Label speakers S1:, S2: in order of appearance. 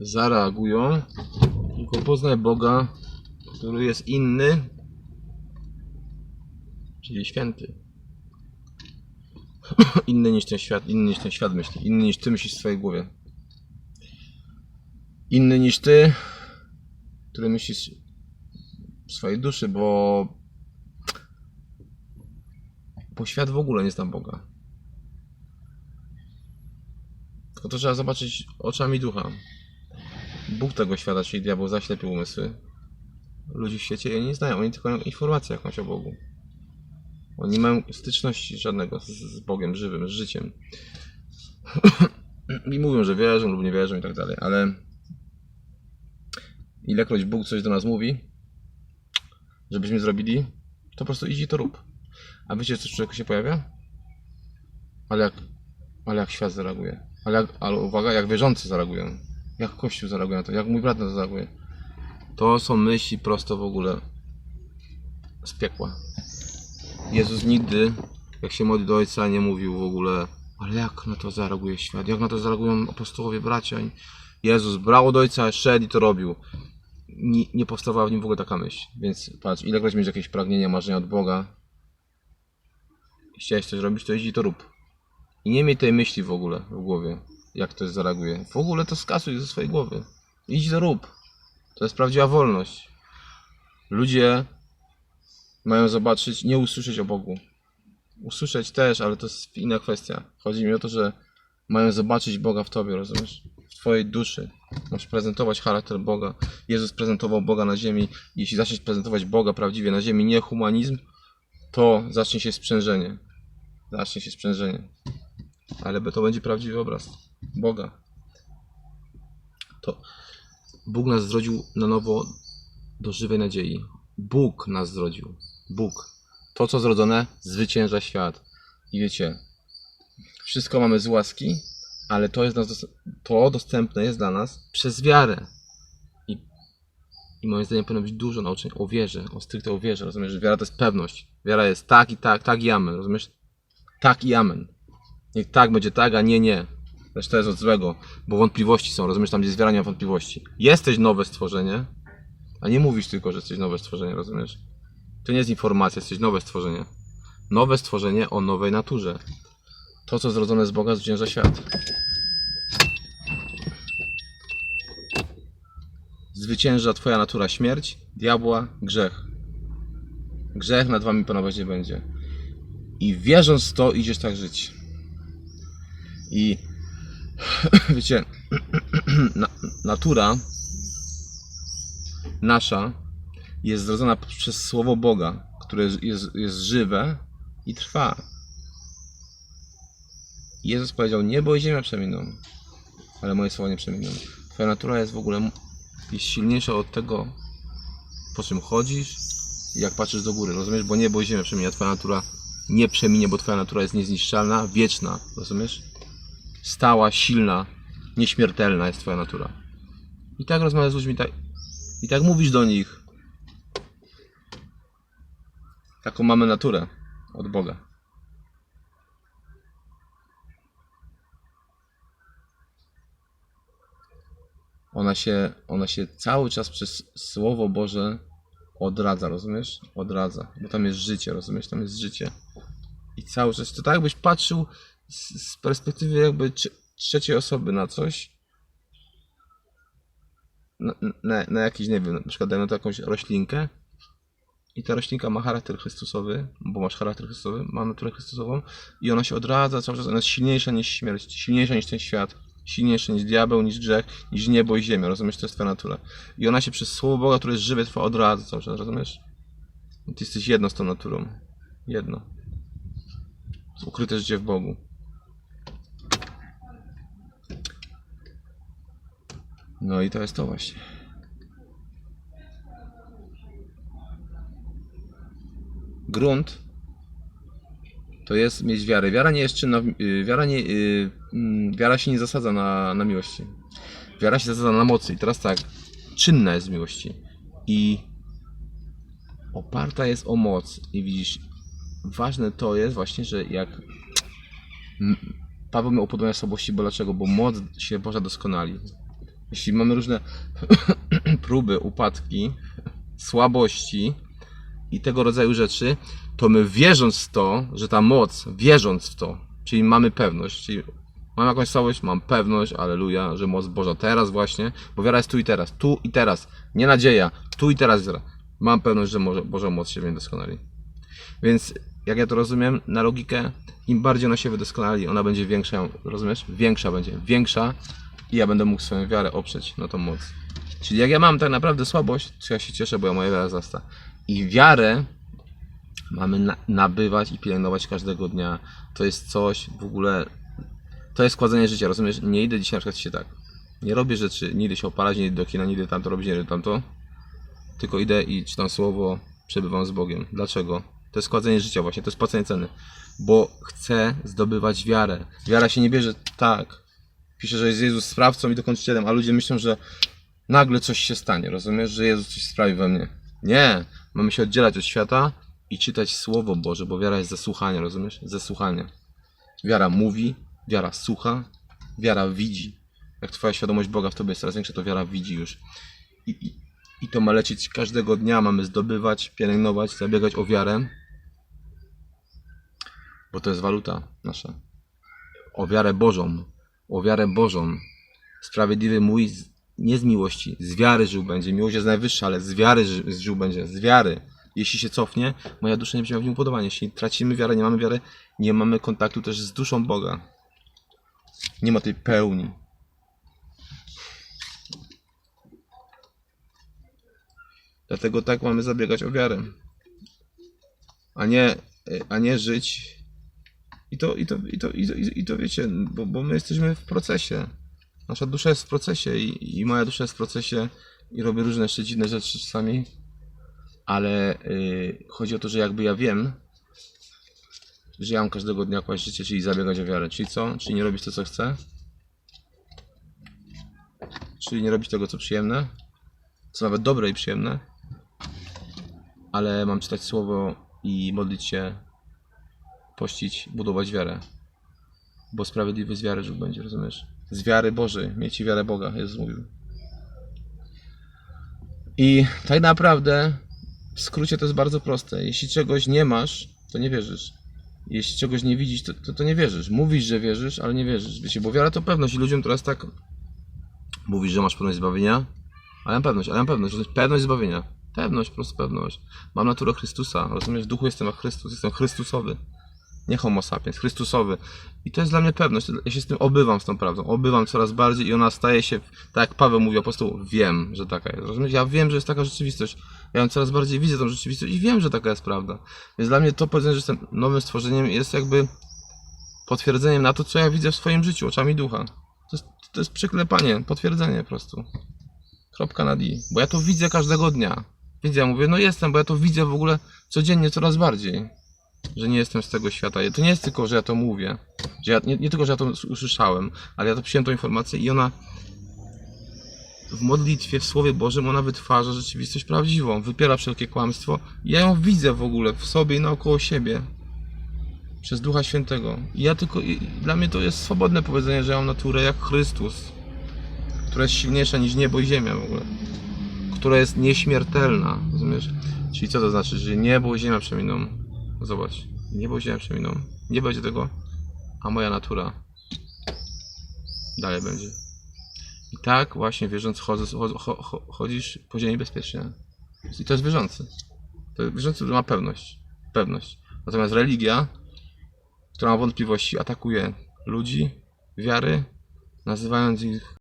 S1: zareagują, tylko poznaj Boga, który jest inny, czyli święty. inny niż ten świat, inny niż ten świat myśli, inny niż ty myślisz w swojej głowie. Inny niż ty, który myślisz w swojej duszy, bo bo świat w ogóle nie zna Boga. To trzeba zobaczyć oczami ducha. Bóg tego świata, czyli diabeł, zaślepił umysły. Ludzi w świecie je nie znają, oni tylko mają informację jakąś o Bogu. Oni nie mają styczności żadnego z, z Bogiem żywym, z życiem. I mówią, że wierzą lub nie wierzą i tak dalej, ale ilekroć Bóg coś do nas mówi, żebyśmy zrobili, to po prostu idź i to rób. A wiecie, co w człowieku się pojawia? Ale jak, ale jak świat zareaguje. Ale, jak, ale uwaga, jak wierzący zareagują. Jak Kościół zareaguje na to, jak mój brat na to zareaguje. To są myśli prosto w ogóle z piekła. Jezus nigdy, jak się modli do Ojca, nie mówił w ogóle, ale jak na to zareaguje świat, jak na to zareagują apostołowie, bracia. Jezus brał od Ojca, szedł i to robił. Nie, nie powstawała w nim w ogóle taka myśl. Więc patrz, ilekroć mieć jakieś pragnienia, marzenia od Boga, chciałeś coś robić, to idź i to rób. I nie miej tej myśli w ogóle w głowie, jak to zareaguje. W ogóle to skasuj ze swojej głowy. Idź to rób. To jest prawdziwa wolność. Ludzie mają zobaczyć, nie usłyszeć o Bogu. Usłyszeć też, ale to jest inna kwestia. Chodzi mi o to, że mają zobaczyć Boga w tobie, rozumiesz? W twojej duszy. Masz prezentować charakter Boga. Jezus prezentował Boga na ziemi. Jeśli zaczniesz prezentować Boga prawdziwie na ziemi, nie humanizm, to zacznie się sprzężenie. Zacznie się sprzężenie. Ale to będzie prawdziwy obraz Boga. To Bóg nas zrodził na nowo do żywej nadziei. Bóg nas zrodził. Bóg. To, co zrodzone, zwycięża świat. I wiecie, wszystko mamy z łaski, ale to, jest nas, to dostępne jest dla nas przez wiarę. I, I moim zdaniem powinno być dużo nauczeń o wierze, o stricte o wierze. Rozumiesz, że wiara to jest pewność. Wiara jest tak i tak, tak i amen. Rozumiesz? Tak i amen. Niech tak będzie tak, a nie, nie. Lecz to jest od złego, bo wątpliwości są. Rozumiesz, tam gdzie ma wątpliwości. Jesteś nowe stworzenie, a nie mówisz tylko, że jesteś nowe stworzenie, rozumiesz? To nie jest informacja, jesteś nowe stworzenie. Nowe stworzenie o nowej naturze. To, co zrodzone z Boga, zwycięża świat. Zwycięża Twoja natura śmierć, diabła, grzech. Grzech nad Wami panować nie będzie. I wierząc w to, idziesz tak żyć. I wiecie, na, natura nasza jest zrodzona przez Słowo Boga, które jest, jest, żywe i trwa. Jezus powiedział, niebo i ziemia przeminą, ale moje słowa nie przeminą. Twoja natura jest w ogóle jest silniejsza od tego, po czym chodzisz jak patrzysz do góry, rozumiesz? Bo niebo i ziemia przemienia, twoja natura nie przeminie, bo twoja natura jest niezniszczalna, wieczna, rozumiesz? Stała, silna, nieśmiertelna jest twoja natura. I tak rozmawiasz z ludźmi, tak, i tak mówisz do nich. Taką mamy naturę od Boga. Ona się, ona się cały czas przez Słowo Boże odradza, rozumiesz? Odradza, bo tam jest życie, rozumiesz? Tam jest życie. I cały czas, to tak jakbyś patrzył z, z perspektywy jakby trze- trzeciej osoby na coś, na, na, na jakiś, nie wiem, na przykład dajmy to jakąś roślinkę i ta roślinka ma charakter Chrystusowy, bo masz charakter Chrystusowy, ma naturę Chrystusową i ona się odradza cały czas, ona jest silniejsza niż śmierć, silniejsza niż ten świat, silniejsza niż diabeł, niż grzech, niż niebo i ziemia, rozumiesz? To jest twoja natura. I ona się przez Słowo Boga, które jest żywe, twoja odradza cały czas, rozumiesz? Ty jesteś jedno z tą naturą. Jedno. Ukryte życie w Bogu. No i to jest to właśnie. Grunt to jest mieć wiarę. Wiara nie jest czynna. y, Wiara, nie, y, mm, wiara się nie zasadza na, na miłości. Wiara się zasadza na mocy. I teraz tak, czynna jest w miłości. I oparta jest o moc. I widzisz, ważne to jest właśnie, że jak. Paweł miał upodobania słabości, bo dlaczego? Bo moc się Boża doskonali. Jeśli mamy różne próby, upadki, słabości i tego rodzaju rzeczy, to my wierząc w to, że ta moc, wierząc w to, czyli mamy pewność, czyli mam jakąś słabość, mam pewność, aleluja, że moc Boża teraz właśnie, bo wiara jest tu i teraz, tu i teraz, nie nadzieja, tu i teraz wiara. Mam pewność, że Boża moc się będzie doskonali. Więc jak ja to rozumiem, na logikę, im bardziej ona się wydoskonali, ona będzie większa, rozumiesz? Większa będzie, większa i ja będę mógł swoją wiarę oprzeć na tą moc. Czyli jak ja mam tak naprawdę słabość, to ja się cieszę, bo ja moja wiara zasta. I wiarę mamy na, nabywać i pielęgnować każdego dnia. To jest coś w ogóle, to jest składzenie życia, rozumiesz? Nie idę dzisiaj na przykład się tak, nie robię rzeczy, nie idę się opalać, nie idę do kina, nie idę tamto robić, nie idę tamto, tylko idę i czytam słowo, przebywam z Bogiem. Dlaczego? To jest składzenie życia właśnie, to jest płacenie ceny. Bo chcę zdobywać wiarę. Wiara się nie bierze tak. Pisze, że jest Jezus sprawcą i dokończycielem, a ludzie myślą, że nagle coś się stanie, rozumiesz? Że Jezus coś sprawi we mnie. Nie! Mamy się oddzielać od świata i czytać Słowo Boże, bo wiara jest ze słuchania, rozumiesz? Ze słuchania. Wiara mówi, wiara słucha, wiara widzi. Jak twoja świadomość Boga w tobie jest coraz większa, to wiara widzi już. I, i, i to ma lecieć każdego dnia, mamy zdobywać, pielęgnować, zabiegać o wiarę, bo to jest waluta nasza. O wiarę Bożą, o wiarę Bożą. Sprawiedliwy mój nie z miłości, z wiary żył będzie. Miłość jest najwyższa, ale z wiary ży, żył będzie, z wiary. Jeśli się cofnie, moja dusza nie będzie miała w nim upodobania. Jeśli tracimy wiarę, nie mamy wiary, nie mamy kontaktu też z duszą Boga. Nie ma tej pełni. Dlatego tak mamy zabiegać o wiarę. A nie, a nie żyć. I to, i to, i to, i to, i to wiecie, bo, bo my jesteśmy w procesie. Nasza dusza jest w procesie i, i moja dusza jest w procesie i robię różne jeszcze dziwne rzeczy czasami. Ale y, chodzi o to, że jakby ja wiem, że ja mam każdego dnia kłaść życie, czyli zabiegać o wiarę. Czyli co? Czyli nie robić to, co chcę. Czyli nie robić tego, co przyjemne. Co nawet dobre i przyjemne. Ale mam czytać słowo i modlić się, pościć, budować wiarę. Bo sprawiedliwy z wiary żył będzie, rozumiesz? Z wiary Bożej. Miejcie wiarę Boga, Jezus mówił. I tak naprawdę w skrócie to jest bardzo proste. Jeśli czegoś nie masz, to nie wierzysz. Jeśli czegoś nie widzisz, to, to, to nie wierzysz. Mówisz, że wierzysz, ale nie wierzysz. Wiecie, bo wiara to pewność i ludziom teraz tak mówisz, że masz pewność zbawienia, ale mam pewność, ale mam pewność, pewność zbawienia. Pewność, po prostu pewność. Mam naturę Chrystusa, rozumiesz? W duchu jestem jak Chrystus, jestem Chrystusowy. Nie homo sapiens, Chrystusowy. I to jest dla mnie pewność. Ja się z tym obywam, z tą prawdą. Obywam coraz bardziej i ona staje się, tak jak Paweł mówił apostoł, wiem, że taka jest. Rozumiesz? Ja wiem, że jest taka rzeczywistość. Ja ją coraz bardziej widzę tą rzeczywistość i wiem, że taka jest prawda. Więc dla mnie to powiedzenie, że jestem nowym stworzeniem jest jakby potwierdzeniem na to, co ja widzę w swoim życiu, oczami ducha. To jest, to jest przyklepanie, potwierdzenie po prostu. Kropka na D. Bo ja to widzę każdego dnia. Więc ja mówię, no jestem, bo ja to widzę w ogóle codziennie coraz bardziej. Że nie jestem z tego świata. To nie jest tylko, że ja to mówię. Że ja, nie, nie tylko, że ja to usłyszałem, ale ja to przyjąłem tą informację i ona w modlitwie, w Słowie Bożym, ona wytwarza rzeczywistość prawdziwą. Wypiera wszelkie kłamstwo. Ja ją widzę w ogóle w sobie i naokoło siebie. Przez Ducha Świętego. I ja tylko, i dla mnie to jest swobodne powiedzenie, że ja mam naturę jak Chrystus. Która jest silniejsza niż niebo i ziemia w ogóle która jest nieśmiertelna, rozumiesz? Czyli co to znaczy, że niebo i ziemia przeminą? Zobacz, niebo ziemia przeminą. Nie będzie tego, a moja natura dalej będzie. I tak właśnie wierząc chodzę, cho, cho, cho, chodzisz po ziemi bezpiecznie. I to jest wierzący. To wierzący, ma pewność. Pewność. Natomiast religia, która ma wątpliwości, atakuje ludzi, wiary, nazywając ich